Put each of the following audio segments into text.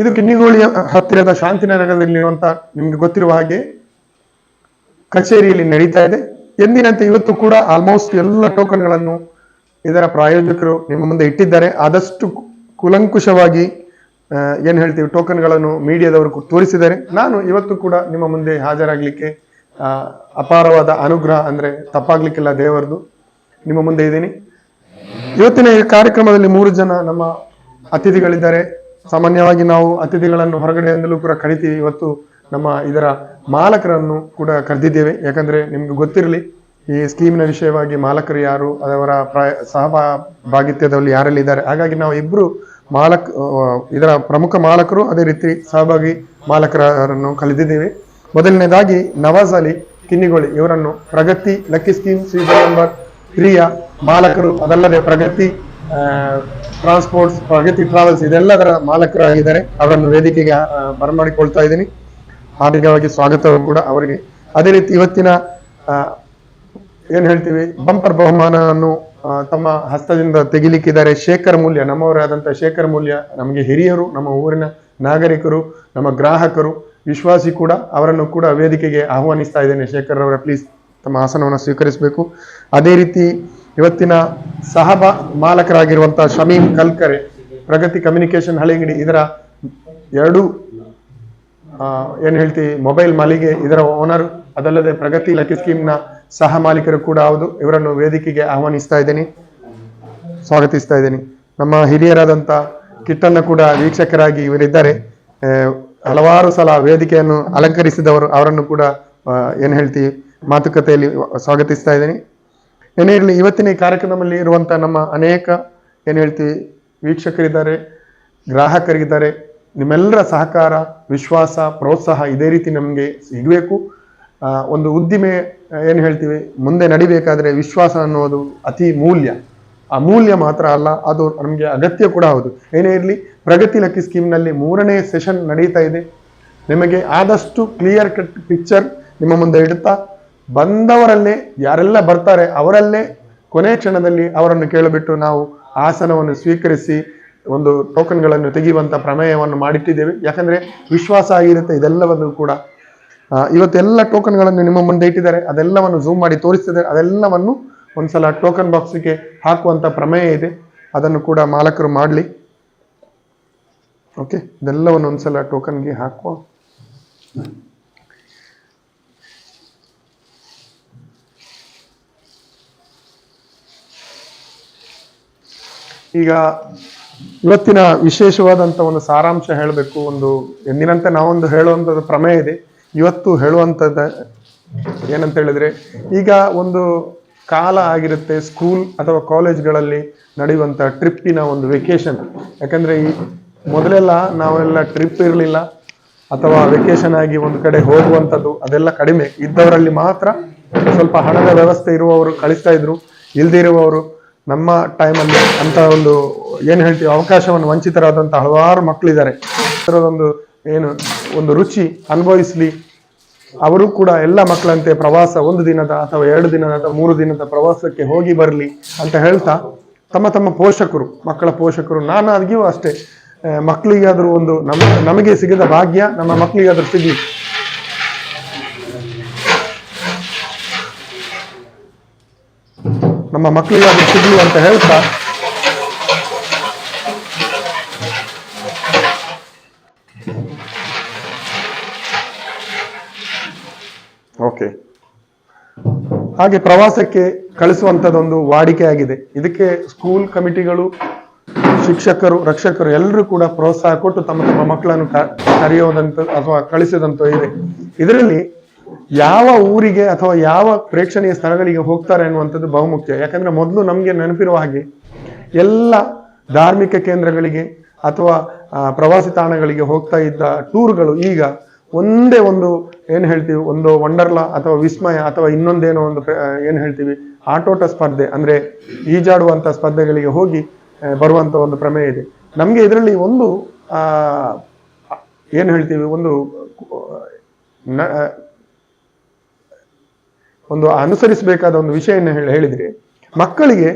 ಇದು ಕಿನ್ನಿಗೋಳಿಯ ಹತ್ತಿರದ ಶಾಂತಿನಗರದಲ್ಲಿರುವಂತಹ ನಿಮಗೆ ಗೊತ್ತಿರುವ ಹಾಗೆ ಕಚೇರಿಯಲ್ಲಿ ನಡೀತಾ ಇದೆ. ಎಂದಿನಂತೆ ಇವತ್ತು ಕೂಡ ಆಲ್ಮೋಸ್ಟ್ ಎಲ್ಲ ಟೋಕನ್ಗಳನ್ನು ಇದರ ಪ್ರಾಯೋಜಕರು ನಿಮ್ಮ ಮುಂದೆ ಇಟ್ಟಿದ್ದಾರೆ. ಆದಷ್ಟು ಕುಲಂಕುಷವಾಗಿ ಏನು ಹೇಳ್ತೀವಿ ಟೋಕನ್ಗಳನ್ನು ಮೀಡಿಯಾದವರು ತೋರಿಸಿದ್ದಾರೆ. ನಾನು ಇವತ್ತು ಕೂಡ ನಿಮ್ಮ ಮುಂದೆ ಹಾಜರಾಗ್ಲಿಕ್ಕೆ ಅಪಾರವಾದ ಅನುಗ್ರಹ ಅಂದ್ರೆ ತಪ್ಪಾಗ್ಲಿಕ್ಕಿಲ್ಲ ದೇವರದು. ನಿಮ್ಮ ಮುಂದೆ ಇದ್ದೀನಿ. ಇವತ್ತಿನ ಈ ಕಾರ್ಯಕ್ರಮದಲ್ಲಿ ಮೂರು ಜನ ನಮ್ಮ ಅತಿಥಿಗಳಿದ್ದಾರೆ. ಸಾಮಾನ್ಯವಾಗಿ ನಾವು ಅತಿಥಿಗಳನ್ನು ಹೊರಗಡೆಯಿಂದಲೂ ಕೂಡ ಕರಿತೀವಿ. ಇವತ್ತು ನಮ್ಮ ಇದರ ಮಾಲಕರನ್ನು ಕೂಡ ಕರೆದಿದ್ದೇವೆ. ಯಾಕಂದ್ರೆ ನಿಮ್ಗೆ ಗೊತ್ತಿರಲಿ, ಈ ಸ್ಕೀಮಿನ ವಿಷಯವಾಗಿ ಮಾಲಕರು ಯಾರು ಅದರ ಪ್ರಾಯ ಸಹಭಾಗಿತ್ಯದಲ್ಲಿ ಯಾರಲ್ಲಿ ಇದ್ದಾರೆ ಹಾಗಾಗಿ ನಾವು ಇಬ್ರು ಮಾಲಕ್ ಇದರ ಪ್ರಮುಖ ಮಾಲಕರು, ಅದೇ ರೀತಿ ಸಹಭಾಗಿ ಮಾಲಕರನ್ನು ಕಲಿತಿದ್ದೇವೆ ಮೊದಲನೇದಾಗಿ ನವಾಜ್ ಅಲಿ ಕಿನ್ನಿಗೋಳಿ, ಇವರನ್ನು Pragati lucky scheme season number ತ್ರೀಯ ಮಾಲಕರು. ಅದಲ್ಲದೆ ಪ್ರಗತಿ ಟ್ರಾನ್ಸ್ಪೋರ್ಟ್ಸ್ ಪ್ರಗತಿ ಟ್ರಾವೆಲ್ಸ್ ಇದೆಲ್ಲದರ ಮಾಲಕರಾಗಿದ್ದಾರೆ. ಅವರನ್ನು ವೇದಿಕೆಗೆ ಬರಮಾಡಿಕೊಳ್ತಾ ಇದ್ದೀನಿ. ಹಾರ್ದಿಕವಾಗಿ ಸ್ವಾಗತ ಕೂಡ ಅವರಿಗೆ. ಅದೇ ರೀತಿ ಇವತ್ತಿನ ಏನ್ ಹೇಳ್ತೀವಿ, ಬಂಪರ್ ಬಹುಮಾನವನ್ನು ತಮ್ಮ ಹಸ್ತದಿಂದ ತೆಗಿಲಿಕ್ಕಿದ್ದಾರೆ. ಶೇಖರ್ ಮೂಲ್ಯ ನಮ್ಮವರಾದಂಥ ಶೇಖರ್ ಮೂಲ್ಯ, ನಮಗೆ ಹಿರಿಯರು, ನಮ್ಮ ಊರಿನ ನಾಗರಿಕರು, ನಮ್ಮ ಗ್ರಾಹಕರು, ವಿಶ್ವಾಸಿ ಕೂಡ ಅವರನ್ನು ಕೂಡ ವೇದಿಕೆಗೆ ಆಹ್ವಾನಿಸ್ತಾ ಇದ್ದೇನೆ. ಶೇಖರ್ ಅವರ ಪ್ಲೀಸ್ ತಮ್ಮ ಆಸನವನ್ನು ಸ್ವೀಕರಿಸಬೇಕು. ಅದೇ ರೀತಿ ಇವತ್ತಿನ ಸಹ ಮಾಲಕರಾಗಿರುವಂತಹ ಶಮೀಮ್ ಕಲ್ಕರೆ, ಪ್ರಗತಿ ಕಮ್ಯುನಿಕೇಶನ್ ಹಳಿಗಿಡಿ ಇದರ ಎರಡು ಏನು ಹೇಳ್ತೀವಿ ಮೊಬೈಲ್ ಮಾಲಿಗೆ, ಇದರ ಓನರ್ ಅದಲ್ಲದೆ ಪ್ರಗತಿ ಲಕ್ಕಿ ಸ್ಕೀಮ್ನ ಸಹ ಮಾಲೀಕರು ಕೂಡ ಹೌದು. ಇವರನ್ನು ವೇದಿಕೆಗೆ ಆಹ್ವಾನಿಸ್ತಾ ಇದ್ದೀನಿ. ಸ್ವಾಗತಿಸ್ತಾ ಇದ್ದೀನಿ. ನಮ್ಮ ಹಿರಿಯರಾದಂತ ಕಿಟ್ಟನ್ನು ಕೂಡ ವೀಕ್ಷಕರಾಗಿ ಇವರಿದ್ದಾರೆ. ಹಲವಾರು ಸಲ ವೇದಿಕೆಯನ್ನು ಅಲಂಕರಿಸಿದವರು, ಅವರನ್ನು ಕೂಡ ಏನು ಏನ್ ಹೇಳ್ತೀವಿ ಮಾತುಕತೆಯಲ್ಲಿ ಸ್ವಾಗತಿಸ್ತಾ ಇದ್ದೀನಿ. ಏನೇ ಇರಲಿ, ಇವತ್ತಿನ ಕಾರ್ಯಕ್ರಮದಲ್ಲಿ ಇರುವಂಥ ನಮ್ಮ ಅನೇಕ, ಏನು ಹೇಳ್ತೀವಿ ವೀಕ್ಷಕರಿದ್ದಾರೆ, ಗ್ರಾಹಕರಿದ್ದಾರೆ, ನಿಮ್ಮೆಲ್ಲರ ಸಹಕಾರ, ವಿಶ್ವಾಸ, ಪ್ರೋತ್ಸಾಹ ಇದೇ ರೀತಿ ನಮಗೆ ಸಿಗಬೇಕು. ಒಂದು ಉದ್ದಿಮೆ, ಏನು ಹೇಳ್ತೀವಿ, ಮುಂದೆ ನಡಿಬೇಕಾದ್ರೆ ವಿಶ್ವಾಸ ಅನ್ನೋದು ಅತಿ ಮೂಲ್ಯ. ಅಮೂಲ್ಯ ಮೂಲ್ಯ ಮಾತ್ರ ಅಲ್ಲ, ಅದು ನಮಗೆ ಅಗತ್ಯ ಕೂಡ ಹೌದು. ಏನೇ ಇರಲಿ, ಪ್ರಗತಿ ಲಕ್ಕಿ ಸ್ಕೀಮ್ನಲ್ಲಿ ಮೂರನೇ ಸೆಷನ್ ನಡೀತಾ ಇದೆ. ನಿಮಗೆ ಆದಷ್ಟು ಕ್ಲಿಯರ್ ಕಟ್ ಪಿಕ್ಚರ್ ನಿಮ್ಮ ಮುಂದೆ ಇಡುತ್ತಾ ಬಂದವರಲ್ಲೇ, ಯಾರೆಲ್ಲ ಬರ್ತಾರೆ ಅವರಲ್ಲೇ ಕೊನೆ ಕ್ಷಣದಲ್ಲಿ ಅವರನ್ನು ಕೇಳಿಬಿಟ್ಟು ನಾವು ಆಸನವನ್ನು ಸ್ವೀಕರಿಸಿ ಒಂದು ಟೋಕನ್ಗಳನ್ನು ತೆಗೆಯುವಂಥ ಪ್ರಮೇಯವನ್ನು ಮಾಡಿಟ್ಟಿದ್ದೇವೆ. ಯಾಕಂದ್ರೆ ವಿಶ್ವಾಸ ಆಗಿರುತ್ತೆ ಇದೆಲ್ಲವನ್ನು ಕೂಡ. ಇವತ್ತೆಲ್ಲ ಟೋಕನ್ಗಳನ್ನು ನಿಮ್ಮ ಮುಂದೆ ಇಟ್ಟಿದ್ದಾರೆ. ಅದೆಲ್ಲವನ್ನು ಝೂಮ್ ಮಾಡಿ ತೋರಿಸ್ತಿದ್ದಾರೆ. ಅದೆಲ್ಲವನ್ನು ಒಂದ್ಸಲ ಟೋಕನ್ ಬಾಕ್ಸ್ಗೆ ಹಾಕುವಂತ ಪ್ರಮೇಯ ಇದೆ. ಅದನ್ನು ಕೂಡ ಮಾಲಕರು ಮಾಡಲಿ. ಓಕೆ, ಇದೆಲ್ಲವನ್ನು ಒಂದ್ಸಲ ಟೋಕನ್ಗೆ ಹಾಕುವ. ಈಗ ಇವತ್ತಿನ ವಿಶೇಷವಾದಂತ ಒಂದು ಸಾರಾಂಶ ಹೇಳಬೇಕು, ಒಂದು ಎಂದಿನಂತೆ ನಾವೊಂದು ಹೇಳುವಂಥದ್ದು ಪ್ರಮೇಯ ಇದೆ. ಇವತ್ತು ಹೇಳುವಂಥದ್ದು ಏನಂತ ಹೇಳಿದ್ರೆ, ಈಗ ಒಂದು ಕಾಲ ಆಗಿರುತ್ತೆ ಸ್ಕೂಲ್ ಅಥವಾ ಕಾಲೇಜ್ಗಳಲ್ಲಿ ನಡೆಯುವಂಥ ಟ್ರಿಪ್ಪಿನ ಒಂದು ವೆಕೇಶನ್ ಯಾಕಂದ್ರೆ ಈ ಮೊದಲೆಲ್ಲ ನಾವೆಲ್ಲ ಟ್ರಿಪ್ ಇರಲಿಲ್ಲ, ಅಥವಾ ವೆಕೇಶನ್ ಆಗಿ ಒಂದು ಕಡೆ ಹೋಗುವಂಥದ್ದು ಅದೆಲ್ಲ ಕಡಿಮೆ. ಇದ್ದವರಲ್ಲಿ ಮಾತ್ರ ಸ್ವಲ್ಪ ಹಣದ ವ್ಯವಸ್ಥೆ ಇರುವವರು ಕಳಿಸ್ತಾ ಇದ್ರು, ಇಲ್ದೇ ಇರುವವರು ನಮ್ಮ ಟೈಮಲ್ಲಿ ಅಂತ ಒಂದು ಏನು ಹೇಳ್ತೀವಿ, ಅವಕಾಶವನ್ನು ವಂಚಿತರಾದಂಥ ಹಲವಾರು ಮಕ್ಕಳಿದ್ದಾರೆ ಅದರದೊಂದು ಏನು, ಒಂದು ರುಚಿ ಅನುಭವಿಸಲಿ. ಅವರು ಕೂಡ ಎಲ್ಲ ಮಕ್ಕಳಂತೆ ಪ್ರವಾಸ ಒಂದು ದಿನದ ಅಥವಾ ಎರಡು ದಿನದ ಅಥವಾ ಮೂರು ದಿನದ ಪ್ರವಾಸಕ್ಕೆ ಹೋಗಿ ಬರಲಿ ಅಂತ ಹೇಳ್ತಾ ತಮ್ಮ ತಮ್ಮ ಪೋಷಕರು, ಮಕ್ಕಳ ಪೋಷಕರು ನಾನಾಗಿಯೂ ಅಷ್ಟೇ ಮಕ್ಕಳಿಗಾದ್ರೂ ಒಂದು ನಮ್ಮ, ನಮಗೆ ಸಿಗದ ಭಾಗ್ಯ, ನಮ್ಮ ಮಕ್ಕಳಿಗಾದರೂ ಸಿಗ್ಲಿ. ನಮ್ಮ ಮಕ್ಕಳಿಗಾದ್ರೂ ಸಿಗ್ಲಿ ಅಂತ ಹೇಳ್ತಾ. ಓಕೆ. ಹಾಗೆ ಪ್ರವಾಸಕ್ಕೆ ಕಳಿಸುವಂತದೊಂದು ವಾಡಿಕೆ ಆಗಿದೆ. ಇದಕ್ಕೆ ಸ್ಕೂಲ್ ಕಮಿಟಿಗಳು, ಶಿಕ್ಷಕರು, ರಕ್ಷಕರು ಎಲ್ಲರೂ ಕೂಡ ಪ್ರೋತ್ಸಾಹ ಕೊಟ್ಟು ತಮ್ಮ ತಮ್ಮ ಮಕ್ಕಳನ್ನು ಕರೆಯೋದಂತ ಅಥವಾ ಕಳಿಸೋದಂತ ಇದೆ. ಇದರಲ್ಲಿ ಯಾವ ಊರಿಗೆ ಅಥವಾ ಯಾವ ಪ್ರೇಕ್ಷಣೀಯ ಸ್ಥಳಗಳಿಗೆ ಹೋಗ್ತಾರೆ ಅನ್ನುವಂಥದ್ದು ಬಹುಮುಖ್ಯ. ಯಾಕಂದ್ರೆ ಮೊದಲು ನಮಗೆ ನೆನಪಿರುವ ಹಾಗೆ ಎಲ್ಲ ಧಾರ್ಮಿಕ ಕೇಂದ್ರಗಳಿಗೆ ಅಥವಾ ಪ್ರವಾಸಿ ತಾಣಗಳಿಗೆ ಹೋಗ್ತಾ ಇದ್ದ ಟೂರ್ಗಳು ಈಗ ಒಂದೇ ಒಂದು, ಏನು ಹೇಳ್ತೀವಿ, ಒಂದು ವಂಡರ್ಲಾ ಅಥವಾ ವಿಸ್ಮಯ ಅಥವಾ ಇನ್ನೊಂದೇನೋ ಒಂದು ಏನು ಹೇಳ್ತೀವಿ, ಆಟೋಟ ಸ್ಪರ್ಧೆ, ಅಂದರೆ ಈಜಾಡುವಂಥ ಸ್ಪರ್ಧೆಗಳಿಗೆ ಹೋಗಿ ಬರುವಂಥ ಒಂದು ಪ್ರಮೇಯ ಇದೆ. ನಮಗೆ ಇದರಲ್ಲಿ ಒಂದು ಏನು ಹೇಳ್ತೀವಿ, ಒಂದು ಒಂದು ಅನುಸರಿಸಬೇಕಾದ ಒಂದು ವಿಷಯನ ಹೇಳಿ ಹೇಳಿದ್ರೆ, ಮಕ್ಕಳಿಗೆ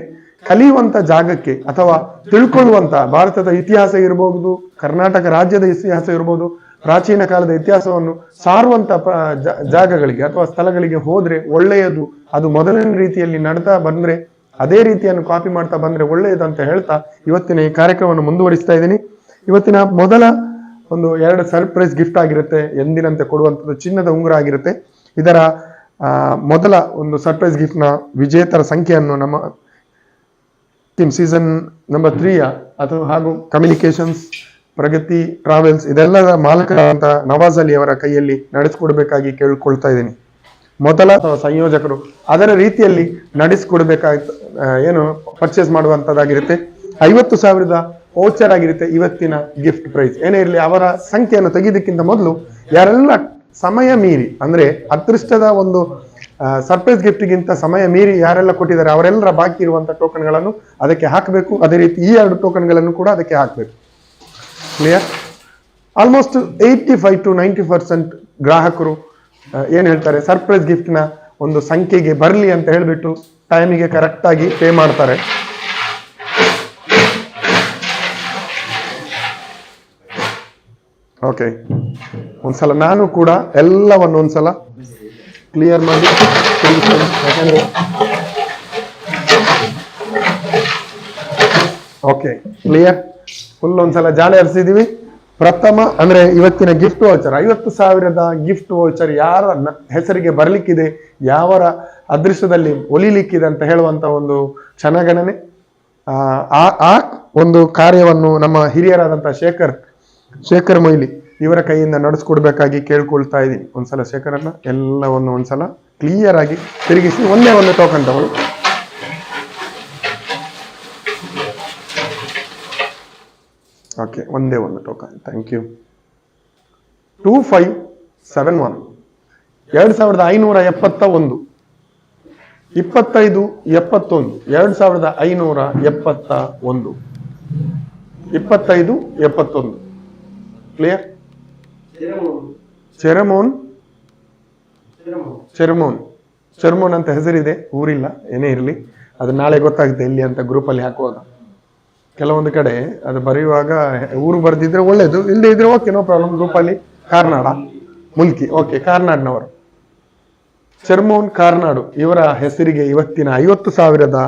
ಕಲಿಯುವಂತ ಜಾಗಕ್ಕೆ ಅಥವಾ ತಿಳ್ಕೊಳ್ಳುವಂತ ಭಾರತದ ಇತಿಹಾಸ ಇರಬಹುದು, ಕರ್ನಾಟಕ ರಾಜ್ಯದ ಇತಿಹಾಸ ಇರಬಹುದು, ಪ್ರಾಚೀನ ಕಾಲದ ಇತಿಹಾಸವನ್ನು ಸಾರುವಂತ ಜಾಗಗಳಿಗೆ ಅಥವಾ ಸ್ಥಳಗಳಿಗೆ ಹೋದ್ರೆ ಒಳ್ಳೆಯದು, ಅದು ಮೊದಲಿನ ರೀತಿಯಲ್ಲಿ ನಡ್ತಾ ಬಂದ್ರೆ, ಅದೇ ರೀತಿಯನ್ನು ಕಾಪಿ ಮಾಡ್ತಾ ಬಂದ್ರೆ ಒಳ್ಳೆಯದು ಅಂತ ಹೇಳ್ತಾ ಇವತ್ತಿನ ಈ ಕಾರ್ಯಕ್ರಮವನ್ನು ಮುಂದುವರಿಸ್ತಾ ಇದ್ದೀನಿ. ಇವತ್ತಿನ ಮೊದಲ ಒಂದು ಎರಡು ಸರ್ಪ್ರೈಸ್ ಗಿಫ್ಟ್ ಆಗಿರುತ್ತೆ, ಎಂದಿನಂತೆ ಕೊಡುವಂಥದ್ದು ಚಿನ್ನದ ಉಂಗುರ ಆಗಿರುತ್ತೆ. ಇದರ ಮೊದಲ ಒಂದು ಸರ್ಪ್ರೈಸ್ ಗಿಫ್ಟ್ನ ವಿಜೇತರ ಸಂಖ್ಯೆಯನ್ನು ನಮ್ಮ ಟೀಮ್ ಸೀಸನ್ ನಂಬರ್ ತ್ರೀಯ ಅಥವಾ ಹಾಗೂ ಕಮ್ಯುನಿಕೇಶನ್ಸ್ ಪ್ರಗತಿ ಟ್ರಾವೆಲ್ಸ್ ಇದೆಲ್ಲದ ಮಾಲಕರಾದಂಥ ನವಾಜ್ ಅಲಿ ಅವರ ಕೈಯಲ್ಲಿ ನಡೆಸಿಕೊಡ್ಬೇಕಾಗಿ ಕೇಳಿಕೊಳ್ತಾ ಇದ್ದೀನಿ. ಮೊದಲ ಅಥವಾ ಸಂಯೋಜಕರು ಅದರ ರೀತಿಯಲ್ಲಿ ನಡೆಸಿಕೊಡ್ಬೇಕಾಗಿ ಏನು ಪರ್ಚೇಸ್ ಮಾಡುವಂಥದ್ದಾಗಿರುತ್ತೆ ಐವತ್ತು ಸಾವಿರದ ಓಚರ್ ಆಗಿರುತ್ತೆ ಇವತ್ತಿನ ಗಿಫ್ಟ್ ಪ್ರೈಸ್ ಏನೇ ಇರಲಿ ಅವರ ಸಂಖ್ಯೆಯನ್ನು ತೆಗೆಯೋದಕ್ಕಿಂತ ಮೊದಲು ಯಾರೆಲ್ಲ ಸಮಯ ಮೀರಿ, ಅಂದ್ರೆ ಅದೃಷ್ಟದ ಒಂದು ಸರ್ಪ್ರೈಸ್ ಗಿಫ್ಟ್ಗಿಂತ ಸಮಯ ಮೀರಿ ಯಾರೆಲ್ಲ ಕೊಟ್ಟಿದ್ದಾರೆ ಅವರೆಲ್ಲರ ಬಾಕಿ ಇರುವಂತ ಟೋಕನ್ಗಳನ್ನು ಅದಕ್ಕೆ ಹಾಕಬೇಕು. ಅದೇ ರೀತಿ ಈ ಎರಡು ಟೋಕನ್ಗಳನ್ನು ಕೂಡ ಅದಕ್ಕೆ ಹಾಕಬೇಕು. Clear almost eighty five to ninety percent ಗ್ರಾಹಕರು ಏನು ಹೇಳ್ತಾರೆ? ಸರ್ಪ್ರೈಸ್ ಗಿಫ್ಟ್ನ ಒಂದು ಸಂಖ್ಯೆಗೆ ಬರಲಿ ಅಂತ ಹೇಳಿಬಿಟ್ಟು ಟೈಮಿಗೆ ಕರೆಕ್ಟ್ ಆಗಿ ಪೇ ಮಾಡ್ತಾರೆ. ಓಕೆ ಒಂದ್ಸಲ ನಾನು ಕೂಡ ಎಲ್ಲವನ್ನು ಒಂದ್ಸಲ ಕ್ಲಿಯರ್ ಮಾಡಿ. ಯಾಕಂದ್ರೆ ಓಕೆ ಕ್ಲಿಯರ್ ಫುಲ್ ಒಂದ್ಸಲ ಜಾಲೆ ಹರಿಸಿದೀವಿ. ಪ್ರಥಮ ಅಂದ್ರೆ ಇವತ್ತಿನ ಗಿಫ್ಟ್ ವೌಚರ್ ಐವತ್ತು ಸಾವಿರದ ಗಿಫ್ಟ್ ವೌಚರ್ ಯಾರ ಹೆಸರಿಗೆ ಬರ್ಲಿಕ್ಕಿದೆ, ಯಾವರ ಅದೃಷ್ಟದಲ್ಲಿ ಒಲಿಲಿಕ್ಕಿದೆ ಅಂತ ಹೇಳುವಂತ ಒಂದು ಕ್ಷಣಗಣನೆ. ಆ ಆ ಒಂದು ಕಾರ್ಯವನ್ನು ನಮ್ಮ ಹಿರಿಯರಾದಂತಹ ಶೇಖರ್ ಶೇಖರ್ ಮೊಯ್ಲಿ, ಇವರ ಕೈಯಿಂದ ನಡೆಸ್ಕೊಡ್ಬೇಕಾಗಿ ಕೇಳ್ಕೊಳ್ತಾ ಇದ್ದೀನಿ. ಒಂದ್ಸಲ ಶೇಖರನ್ನ, ಎಲ್ಲವನ್ನು ಒಂದ್ಸಲ ಕ್ಲಿಯರ್ ಆಗಿ ತಿರುಗಿಸಿ ಒಂದೇ ಒಂದು ಟೋಕನ್ ತಗೊಳ್ಳಿ. ಓಕೆ ಒಂದೇ ಒಂದು token thank you two five seven one ಎರಡು ಸಾವಿರದ ಐನೂರ ಎಪ್ಪತ್ತ ಒಂದು ಇಪ್ಪತ್ತೈದು ಎಪ್ಪತ್ತೊಂದು. ಎರಡು ಸಾವಿರದ ಐನೂರ ಎಪ್ಪತ್ತ ಒಂದು ಇಪ್ಪತ್ತೈದು ಎಪ್ಪತ್ತೊಂದು. ಕ್ಲಿಯರ್ ಚೆರಮೋನ್ ಚೆರಮೋನ್ ಚೆರ್ಮೋನ್ ಅಂತ ಹೆಸರಿದೆ ಊರಿಲ್ಲ ಏನೇ ಇರಲಿ. ಅದು ನಾಳೆ ಗೊತ್ತಾಗುತ್ತೆ ಇಲ್ಲಿ ಅಂತ ಗ್ರೂಪಲ್ಲಿ ಹಾಕುವಾಗ. ಕೆಲವೊಂದು ಕಡೆ ಅದು ಬರೆಯುವಾಗ ಊರು ಬರೆದಿದ್ರೆ ಒಳ್ಳೇದು ಇಲ್ಲದೆ ಇದ್ರೆ ಓಕೆ ನೋ ಪ್ರಾಬ್ಲಮ್ ಗ್ರೂಪಲ್ಲಿ ಕಾರ್ನಾಡ ಮುಲ್ಕಿ ಓಕೆ ಕಾರ್ನಾಡ್ನವರು ಚರ್ಮೋನ್ ಕಾರ್ನಾಡು ಇವರ ಹೆಸರಿಗೆ ಇವತ್ತಿನ ಐವತ್ತು ಸಾವಿರದ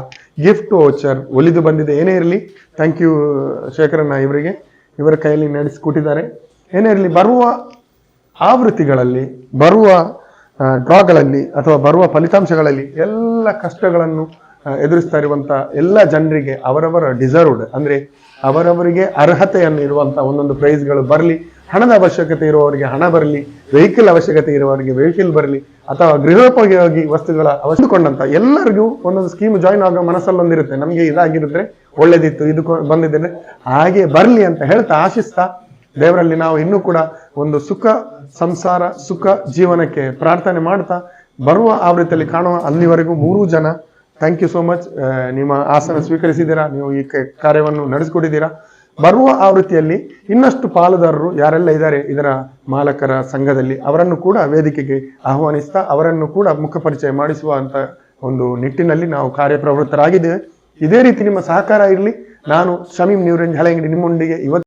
ಗಿಫ್ಟ್ ವೋಚರ್ ಒಲಿದು ಬಂದಿದೆ. ಏನೇ ಇರಲಿ ಥ್ಯಾಂಕ್ ಯು ಶೇಖರಣ್ಣ ಇವರಿಗೆ. ಇವರ ಕೈಯಲ್ಲಿ ನಡೆಸಿಕೊಟ್ಟಿದ್ದಾರೆ ಏನೇ ಇರಲಿ, ಬರುವ ಆವೃತ್ತಿಗಳಲ್ಲಿ, ಬರುವ ಡ್ರಾಗಳಲ್ಲಿ ಅಥವಾ ಬರುವ ಫಲಿತಾಂಶಗಳಲ್ಲಿ ಎಲ್ಲ ಕಷ್ಟಗಳನ್ನು ಎದುರಿಸ್ತಾ ಇರುವಂಥ ಎಲ್ಲ ಜನರಿಗೆ ಅವರವರ ಡಿಸರ್ವ್ಡ್ ಅಂದ್ರೆ ಅವರವರಿಗೆ ಅರ್ಹತೆಯನ್ನು ಇರುವಂತ ಒಂದೊಂದು ಪ್ರೈಸ್ಗಳು ಬರಲಿ, ಹಣದ ಅವಶ್ಯಕತೆ ಇರುವವರಿಗೆ ಹಣ ಬರಲಿ ವೆಹಿಕಲ್ ಅವಶ್ಯಕತೆ ಇರುವವರಿಗೆ ವೆಹಿಕಲ್ ಬರಲಿ, ಅಥವಾ ಗೃಹೋಪಯೋಗಿ ವಸ್ತುಗಳ ಅವಶ್ಯಕೊಂಡಂತ ಎಲ್ಲರಿಗೂ ಒಂದೊಂದು ಸ್ಕೀಮ್ ಜಾಯಿನ್ ಆಗೋ ಮನಸ್ಸಲ್ಲೊಂದಿರುತ್ತೆ ನಮಗೆ ಇದಾಗಿರುತ್ತೆ ಒಳ್ಳೇದಿತ್ತು, ಇದು ಬಂದಿದ್ದೇನೆ. ಹಾಗೆ ಬರಲಿ ಅಂತ ಹೇಳ್ತಾ ಆಶಿಸ್ತಾ ದೇವರಲ್ಲಿ ನಾವು ಇನ್ನೂ ಕೂಡ ಒಂದು ಸುಖ ಸಂಸಾರ, ಸುಖ ಜೀವನಕ್ಕೆ ಪ್ರಾರ್ಥನೆ ಮಾಡ್ತಾ ಬರುವ ಆವೃತ್ತಿಯಲ್ಲಿ ಕಾಣುವ ಅಲ್ಲಿವರೆಗೂ ಮೂರು ಜನ. ಥ್ಯಾಂಕ್ ಯು ಸೋ ಮಚ್ ನಿಮ್ಮ ಆಸನ ಸ್ವೀಕರಿಸಿದ್ದೀರಾ? ನೀವು ಈ ಕಾರ್ಯವನ್ನು ನಡೆಸಿಕೊಟ್ಟಿದ್ದೀರಾ? ಬರುವ ಆವೃತ್ತಿಯಲ್ಲಿ ಇನ್ನಷ್ಟು ಪಾಲುದಾರರು ಯಾರೆಲ್ಲ ಇದ್ದಾರೆ ಇದರ ಮಾಲಕರ ಸಂಘದಲ್ಲಿ, ಅವರನ್ನು ಕೂಡ ವೇದಿಕೆಗೆ ಆಹ್ವಾನಿಸ್ತಾ ಅವರನ್ನು ಕೂಡ ಮುಖಪರಿಚಯ ಮಾಡಿಸುವ ಅಂತ ಒಂದು ನಿಟ್ಟಿನಲ್ಲಿ ನಾವು ಕಾರ್ಯಪ್ರವೃತ್ತರಾಗಿದ್ದೇವೆ. ಇದೇ ರೀತಿ ನಿಮ್ಮ ಸಹಕಾರ ಇರಲಿ. ನಾನು ಶಮೀಮ್ ನ್ಯೂರೆಂಜ್ ಹಳೆಯಂಗಡಿ ನಿಮ್ಮೊಂದಿಗೆ ಇವತ್ತು